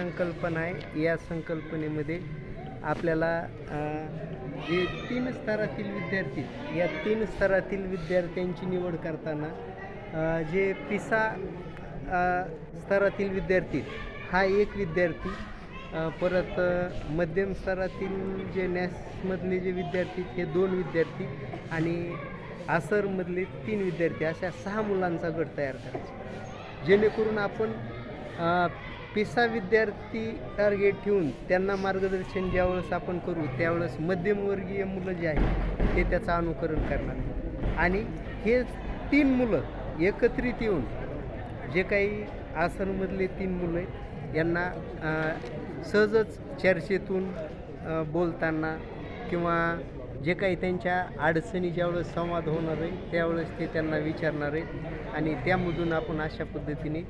संकल्पना आहे. या संकल्पनेमध्ये आपल्याला जे तीन स्तरातील विद्यार्थी या तीन स्तरातील विद्यार्थ्यांची निवड करताना जे पिसा स्तरातील विद्यार्थी हा एक विद्यार्थी परत मध्यम स्तरातील जे नॅसमधले जे विद्यार्थी हे दोन विद्यार्थी आणि आसरमधले तीन विद्यार्थी अशा सहा मुलांचा गट तयार करायचा. जेणेकरून आपण पिसा विद्यार्थी टार्गेट ठेवून त्यांना मार्गदर्शन ज्यावेळेस आपण करू त्यावेळेस मध्यमवर्गीय मुलं जे आहेत ते त्याचं अनुकरण करणार आणि हे तीन मुलं एकत्रित येऊन जे काही आसनमधले तीन मुलं आहेत यांना सहजच चर्चेतून बोलताना किंवा जे काही त्यांच्या अडचणी ज्यावेळेस संवाद होणार आहे त्यावेळेस ते त्यांना विचारणार आहे आणि त्यामधून आपण अशा पद्धतीने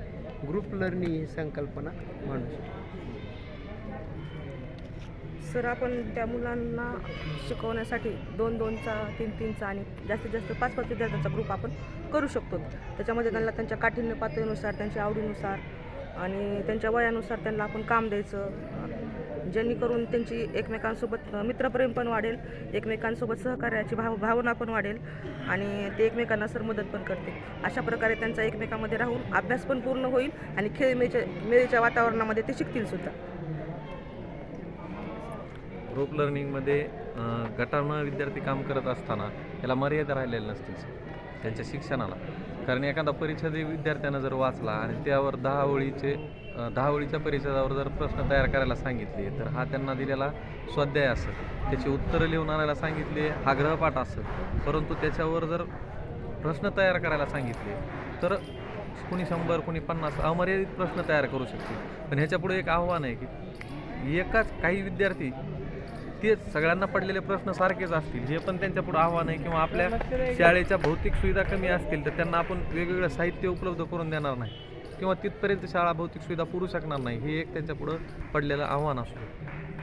ग्रुप लर्निंग ही संकल्पना म्हणू शकतो. सर आपण त्या मुलांना शिकवण्यासाठी दोन दोनचा तीन तीनचा आणि जास्तीत जास्त पाच पाच विद्यार्थ्यांचा ग्रुप आपण करू शकतो. त्याच्यामध्ये त्यांना त्यांच्या काठिण्य पातळीनुसार त्यांच्या आवडीनुसार आणि त्यांच्या वयानुसार त्यांना आपण काम द्यायचं जेणेकरून त्यांची एकमेकांसोबत मित्रप्रेम पण वाढेल एकमेकांसोबत सहकार्याची भाव भावना पण वाढेल आणि ते एकमेकांना सर मदत पण करते अशा प्रकारे त्यांचा एकमेकांमध्ये राहून अभ्यास पण पूर्ण होईल आणि खेळमेच्या मेळीच्या वातावरणामध्ये ते शिकतील सुद्धा. ग्रुप लर्निंगमध्ये अं, गटानं विद्यार्थी काम करत असताना याला मर्यादा राहिलेल्या नसतील त्यांच्या शिक्षणाला. कारण एखादा परिषदे विद्यार्थ्यानं जर वाचला आणि त्यावर दहा ओळीचे दहा ओळीच्या परिच्छेदावर जर प्रश्न तयार करायला सांगितले तर हा त्यांना दिलेला स्वाध्याय असेल. त्याची उत्तरं लिहून आणायला सांगितले हा ग्रहपाठ असेल. परंतु त्याच्यावर जर प्रश्न तयार करायला सांगितले तर कुणी शंभर कुणी पन्नास अमर्यादित प्रश्न तयार करू शकते पण ह्याच्यापुढे एक आव्हान आहे की एकाच काही विद्यार्थी तेच सगळ्यांना पडलेले प्रश्न सारखेच असतील. हे पण त्यांच्या पुढे आव्हान आहे किंवा आपल्या शाळेच्या भौतिक सुविधा कमी असतील तर त्यांना आपण वेगवेगळं साहित्य उपलब्ध करून देणार नाही. किंवा तिथपर्यंत शाळा भौतिक सुविधा पुरू शकणार नाही हे एक त्यांच्या पुढं पडलेलं आव्हान असतं.